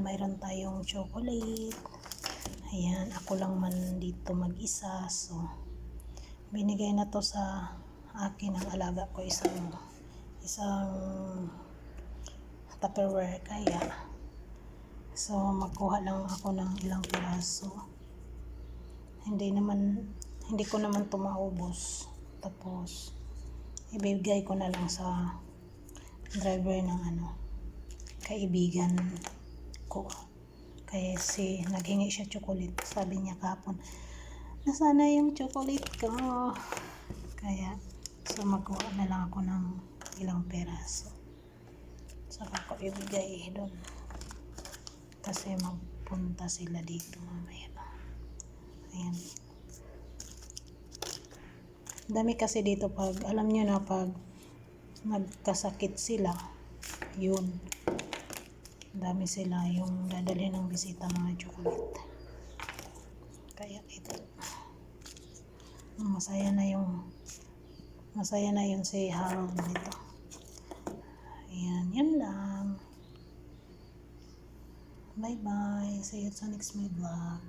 mayroon tayong chocolate. Ayan, ako lang man dito mag-isa. So, binigay na to sa akin ng alaga ko isang isang tupperware kaya so magkuha lang ako ng ilang piraso hindi naman hindi ko naman to tapos ibigay ko na lang sa driver ng ano kaibigan ko. Kasi naghingi siya chocolate. Sabi niya kapon nasana yung chocolate ko? Kaya so magkuha na lang ako ng ilang peraso. Saka ko ibigay doon. Kasi magpunta sila dito mamaya. Ayan. Dami kasi dito pag alam nyo na pag nagkasakit sila yun dami sila yung dadali ng bisita mga chocolate. Kaya ito. Masaya na yung masaya na yun si Harold dito ayan yan lang. Bye bye see you sa next my vlog